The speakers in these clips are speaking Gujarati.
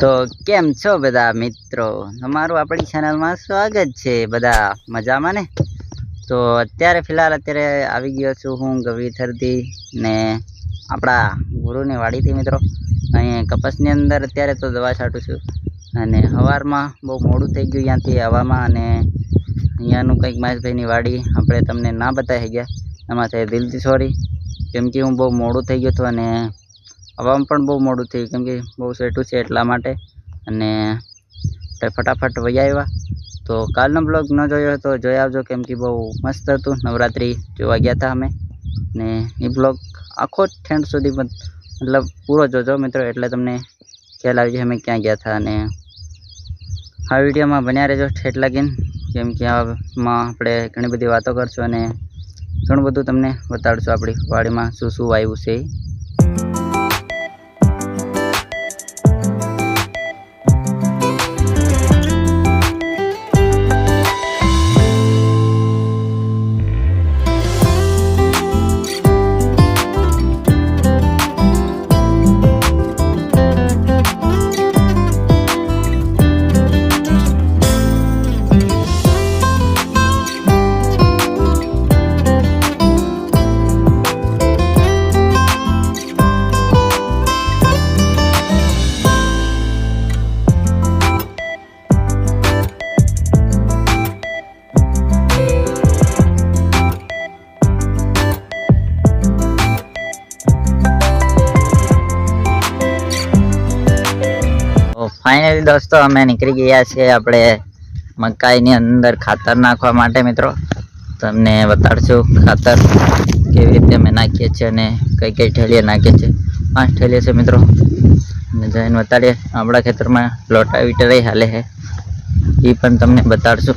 તો કેમ છો બધા મિત્રો? તમારું આપણી ચેનલમાં સ્વાગત છે બધા. મજામાં ને? તો અત્યારે ફિલહાલ અત્યારે આવી ગયો છું હું ગવીથરથી ને આપણા ગુરુની વાડીથી મિત્રો. અહીં કપાસની અંદર અત્યારે તો દવા છાંટું છું અને હવારમાં બહુ મોડું થઈ ગયું ત્યાંથી હવામાં અને અહીંયાનું કંઈક મહેશભાઈની વાડી આપણે તમને ના બતાવી ગયા એમાંથી દિલથી સોરી. કેમ કે હું બહુ મોડું થઈ ગયું હતું અને હવામાં પણ બહુ મોડું થયું, કેમ કે બહુ સેટું છે એટલા માટે. અને ફટાફટ વહી આવ્યા. તો કાલનો બ્લોગ ન જોયો હોય તો જોઈ આવજો, કેમ કે બહુ મસ્ત હતું. નવરાત્રિ જોવા ગયા હતા અમે. ને એ બ્લોગ આખો ઠેન્ડ સુધી મત- મતલબ પૂરો જોજો મિત્રો, એટલે તમને ખ્યાલ આવી જાય અમે ક્યાં ગયા હતા અને આ વિડીયોમાં બન્યા રહેજો ઠેઠ લાગીને કેમ કે આમાં આપણે ઘણી બધી વાતો કરશું અને ઘણું બધું તમને બતાડશું આપણી વાડીમાં શું શું આવ્યું છે. ફાઇનલી દોસ્તો, અમે નીકળી ગયા છીએ આપણે મકાઈની અંદર ખાતર નાખવા માટે, મિત્રો. તમને બતાડશું ખાતર કેવી રીતે અમે નાખીએ છીએ અને કઈ કઈ ઠેલીએ નાખીએ છીએ. પાંચ ઠેલીએ છે મિત્રો. અને જઈને બતાડીએ. આપણા ખેતરમાં લોટાવીટર હાલે છે. એ પણ તમને બતાડશું.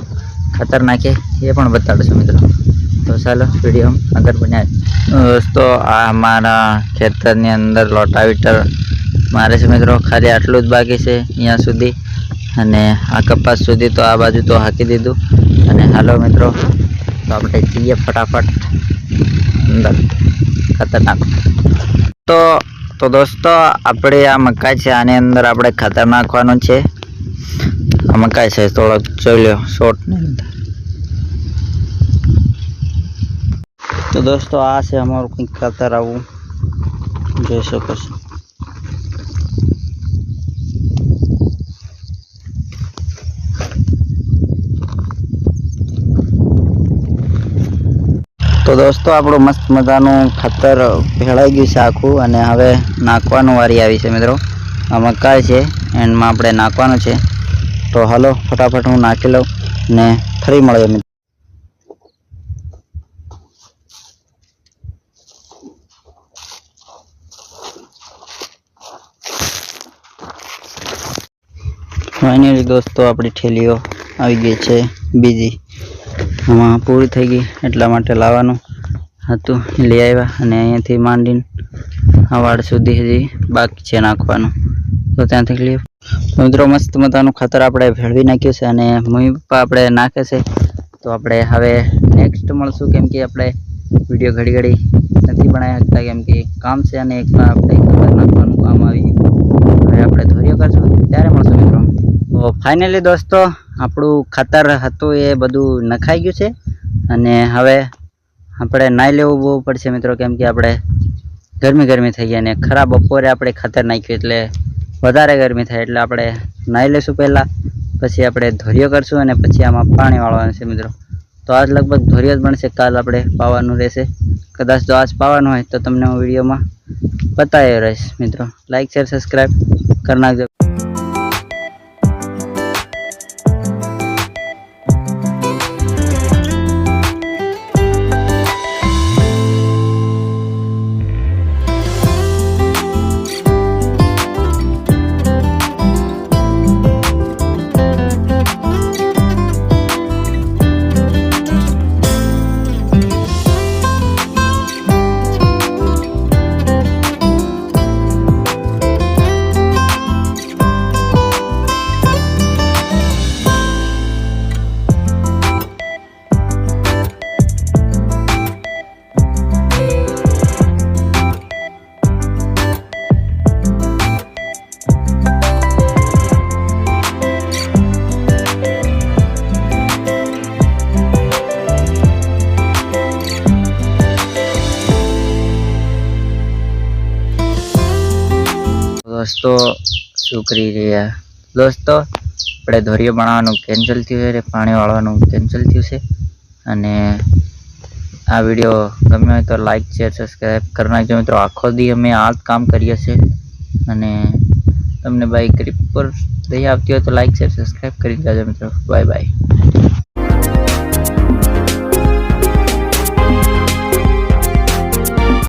ખાતર નાખીએ, એ પણ બતાડશું, મિત્રો. તો ચાલો, વીડિયો આગળ બન્યા. દોસ્તો, આ અમારા ખેતરની અંદર લોટાવીટર મારે છે મિત્રો, ખાલી આટલું જ બાકી છે અહીંયા સુધી. અને આ કપાસ સુધી તો આ બાજુ તો હાકી દીધું. અને હાલો મિત્રો, તો આપણે જઈએ ફટાફટ. અંદર. ખતરનાક. તો તો દોસ્તો, આપણે આ મકાઈ છે, આની અંદર આપણે ખાતર નાખવાનું છે. આ મકાઈ છે, થોડોક જોઈ લો શોર્ટની અંદર. તો દોસ્તો, આ છે અમારું કંઈક ખાતર આવું. જોઈ શકો છો. તો દોસ્તો, આપણું મસ્ત મજાનું ખાતર ભેળાઈ ગયું છે આખું અને હવે નાખવાનું વારી આવી છે મિત્રો. આ મકાઈ છે, એન્ડમાં આપણે નાખવાનું છે. તો હાલો, ફટાફટ હું નાખી લઉં ને ફરી મળીએ મિત્રો. ફાઇનલી દોસ્તો, આપણી ઠેલીઓ આવી ગઈ છે, બીજી. આમાં પૂરી થઈ ગઈ. એટલા માટે લાવવાનું હતું. લઈ આવ્યા અને અહીંયાથી માંડીને આ વાડ સુધી હજી બાકી છે નાખવાનું. તો ત્યાંથી લઈ તો મિત્રો, મસ્ત મજાનું ખાતર આપણે ભેળવી નાખ્યું છે અને મમ્મી પપ્પા આપણે નાખે છે. તો આપણે હવે નેક્સ્ટ મળશું કેમ કે આપણે વીડિયો ઘડી ઘડી નથી બનાવી શકતા કેમ કે કામ છે અને એક આપણે નાખવાનું કામ આવી ગયું. હવે આપણે ધોર્યો કરશું ત્યારે મળશું મિત્રો. તો ફાઇનલી દોસ્તો, આપણું ખાતર હતું એ બધું નખાઈ ગયું છે. અને હવે આપણે નાહી લેવું બહુ પડશે મિત્રો, કેમ કે આપણે ગરમી ગરમી થઈ ગઈ અને ખરા બપોરે આપણે ખાતર નાખ્યું એટલે વધારે ગરમી થાય, એટલે આપણે નાહી લઈશું પહેલાં, પછી આપણે ધોરિયો કરશું અને પછી આમાં પાણી વાળવાનું છે મિત્રો. તો આજ લગભગ ધોરિયો જ બનશે, કાલ આપણે પાવાનું રહેશે. કદાચ જો આજ પાવાનું હોય તો તમને હું વિડીયોમાં બતાવ્યો રહીશ મિત્રો. લાઈક શેર સબસ્ક્રાઈબ કરી નાખજો. દોસ્તો, શું કરી રહ્યા? દોસ્તો, આપણે ધોરીઓ બનાવવાનું કેન્સલ થયું છે, પાણી વાળવાનું કેન્સલ થયું છે. અને આ વીડિયો ગમ્યો હોય તો લાઈક શેર સબસ્ક્રાઈબ કરી નાખજો મિત્રો. આખો દી અમે આ જ કામ કરીએ છીએ. અને તમને બાઈક ગ્રીપ પર દઈ આવતી હોય તો લાઈક શેર સબસ્ક્રાઈબ કરી જાજો મિત્રો. Bye bye